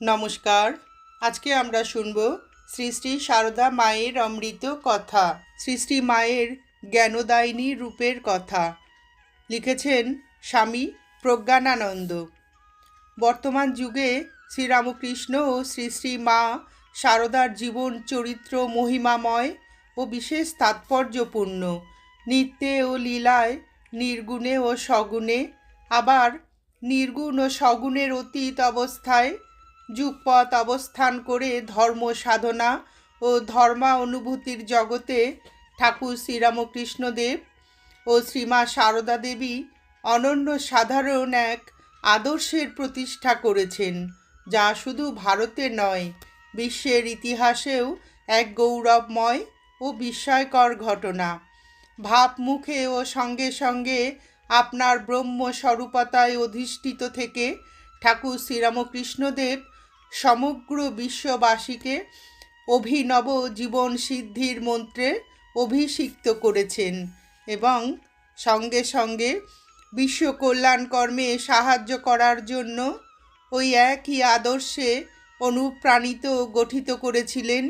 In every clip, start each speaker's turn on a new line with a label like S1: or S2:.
S1: নমস্কার। আজকে আমরা শুনব শ্রী শ্রী সারদা মায়ের অমৃত কথা, শ্রী শ্রী মায়ের জ্ঞানদায়িনী রূপের কথা। লিখেছেন স্বামী প্রজ্ঞানানন্দ। বর্তমান যুগে শ্রীরামকৃষ্ণ ও শ্রী শ্রী মা সারদার জীবন চরিত্র মহিমাময় ও বিশেষ তাৎপর্যপূর্ণ। নিত্যে ও লীলায় নির্গুণে ও সগুণে, আবার নির্গুণ ও সগুণের অতীত অবস্থায় যুগপথ অবস্থান করে ধর্ম সাধনা ও ধর্মা অনুভূতির জগতে ঠাকুর শ্রীরামকৃষ্ণদেব ও শ্রীমা সারদা দেবী অনন্য সাধারণ এক আদর্শের প্রতিষ্ঠা করেছেন, যা শুধু ভারতে নয়, বিশ্বের ইতিহাসেও এক গৌরবময় ও বিস্ময়কর ঘটনা। ভাবমুখে ও সঙ্গে সঙ্গে আপনার ব্রহ্ম স্বরূপতায় অধিষ্ঠিত থেকে ঠাকুর শ্রীরামকৃষ্ণদেব সমগ্র বিশ্ববাসীকে অভিনব জীবন সিদ্ধির মন্ত্রে অভিষিক্ত করেছেন এবং সঙ্গে সঙ্গে বিশ্ব কল্যাণ কর্মে সাহায্য করার জন্য ওই একই আদর্শে অনুপ্রাণিত গঠিত করেছিলেন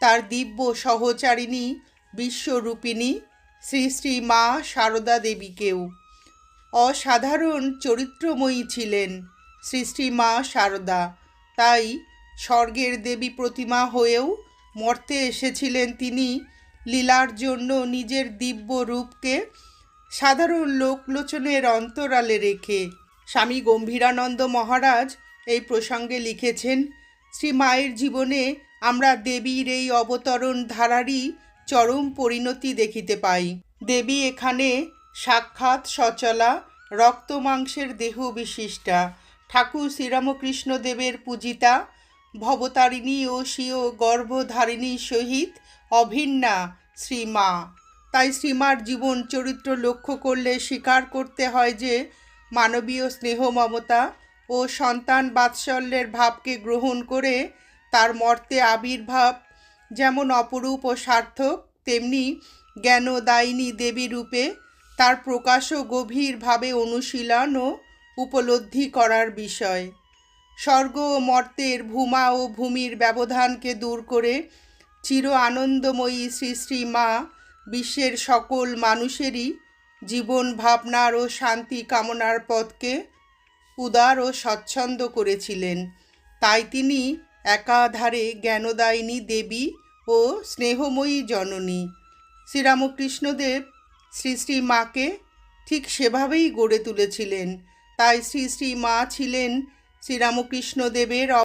S1: তার দিব্য সহচারিণী বিশ্বরূপিণী শ্রী শ্রী মা সারদা দেবীকেও। অসাধারণ চরিত্রময়ী ছিলেন শ্রী শ্রী মা সারদা। তাই স্বর্গের দেবী প্রতিমা হয়েও মর্তে এসেছিলেন তিনি লীলার জন্য নিজের দিব্য রূপকে সাধারণ লোকলোচনের অন্তরালে রেখে। স্বামী গম্ভীরানন্দ মহারাজ এই প্রসঙ্গে লিখেছেন, শ্রী মায়ের জীবনে আমরা দেবীর এই অবতরণ ধারারই চরম পরিণতি দেখিতে পাই। দেবী এখানে সাক্ষাৎ সচলা রক্ত মাংসের দেহ বিশিষ্টা। ঠাকুর শ্রীরামকৃষ্ণ দেবের পূজিতা, ভবতারিণী ও স্বীয় গর্ভধারিণীর সহিত অভিন্না শ্রীমা। তাই শ্রীমার জীবন চরিত্র লক্ষ্য করলে স্বীকার করতে হয় যে, মানবীয় স্নেহ মমতা ও সন্তান বাৎসল্যের ভাবকে গ্রহণ করে তার মর্তে আবির্ভাব যেমন অপরূপ ও সার্থক, তেমনি জ্ঞানদায়িনী দেবী রূপে তার প্রকাশও গভীরভাবে অনুশীলন ও উপলব্ধি করার বিষয়। স্বর্গ ও মর্তের ভূমা ও ভূমির ব্যবধানকে দূর করে চির আনন্দময়ী শ্রী শ্রী মা বিশ্বের সকল মানুষেরই জীবন ভাবনার ও শান্তি কামনার পথকে উদার ও স্বচ্ছন্দ করেছিলেন। তাই তিনি একাধারে জ্ঞানদায়িনী দেবী ও স্নেহময়ী জননী। শ্রীরামকৃষ্ণদেব শ্রী শ্রী মাকে ঠিক সেভাবেই গড়ে তুলেছিলেন। তাই শ্রী শ্রী মা ছিলেন শ্রীরামকৃষ্ণদেবের